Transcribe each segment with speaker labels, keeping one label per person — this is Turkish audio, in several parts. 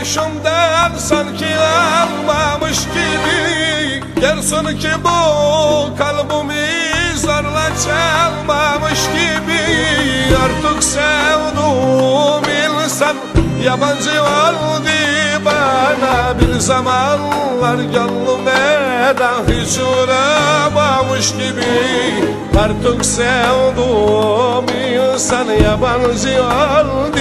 Speaker 1: başımdan sanki almamış gibi. Gerson ki bu kalbimi zorla çalmamış gibi. Artık sevduğum insan yabancı oldu bana. Bir zamanlar gönlüme de hiç uğramamış gibi. Artık sevduğum insan yabancı oldu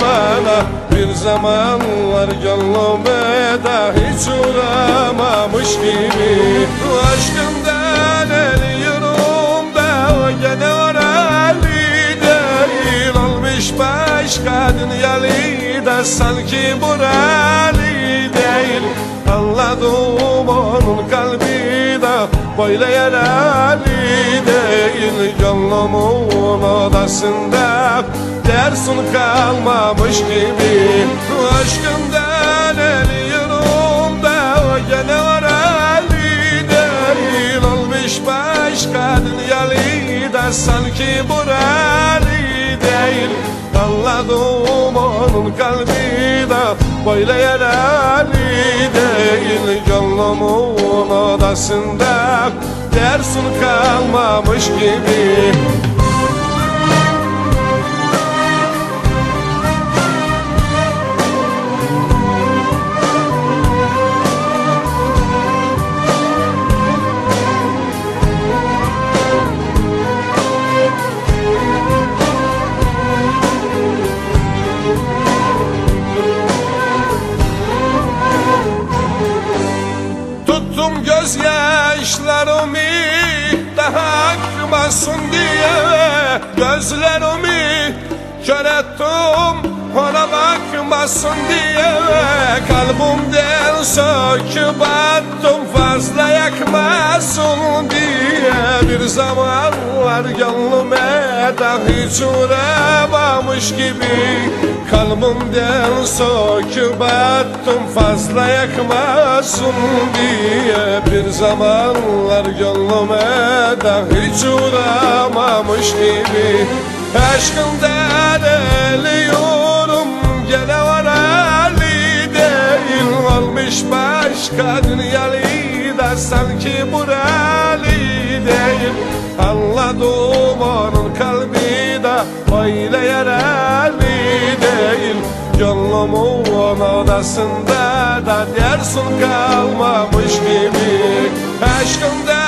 Speaker 1: bana. Bir zamanlar gönlüme de hiç uğramamış gibi. Aşkımdan eliyorum da o gene oralı değil Olmuş başka dünyalı da sanki buralı değil. Anladım böyle yaralı değil Gönlümün odasında dersin kalmamış gibi. Aşkımdan eliyorum da gene oralı değil Olmuş başka dünyalı da sanki buralı değil Anladım onun kalbi de. Böyle yaralı değil Gönlümün odasında dersin kalmamış gibi akmasın diye Gözlerimi kör ettim ona bakmasın diye. Kalbimden söküp attım fazla yakmasın diye. Bir zamanlar gönlüme de hiç uğramamış gibi Kalbimden söküp attım fazla yakmasın diye. Bir zamanlar gönlüme de hiç uğramamış gibi. Aşkımdan eliyorum gene var hali değil. Olmuş başka dünyalı da sanki buralı değil. Anladım onun kalbi de öyle yaralı değil. Gönlümün odasında da dersin kalmamış gibi. Aşkımdan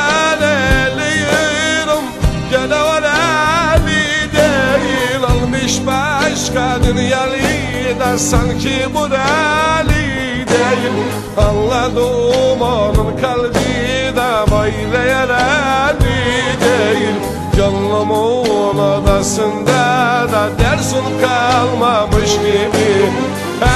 Speaker 1: sanki buralı değil. Anladım onun kalbi de böyle yaralı değil. Gönlümün odasında da dersin kalmamış gibi.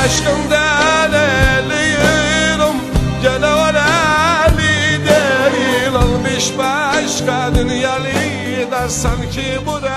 Speaker 1: Aşkımdan eliyorum gene var hali değil. Olmuş başka dünyalı da sanki buralı değil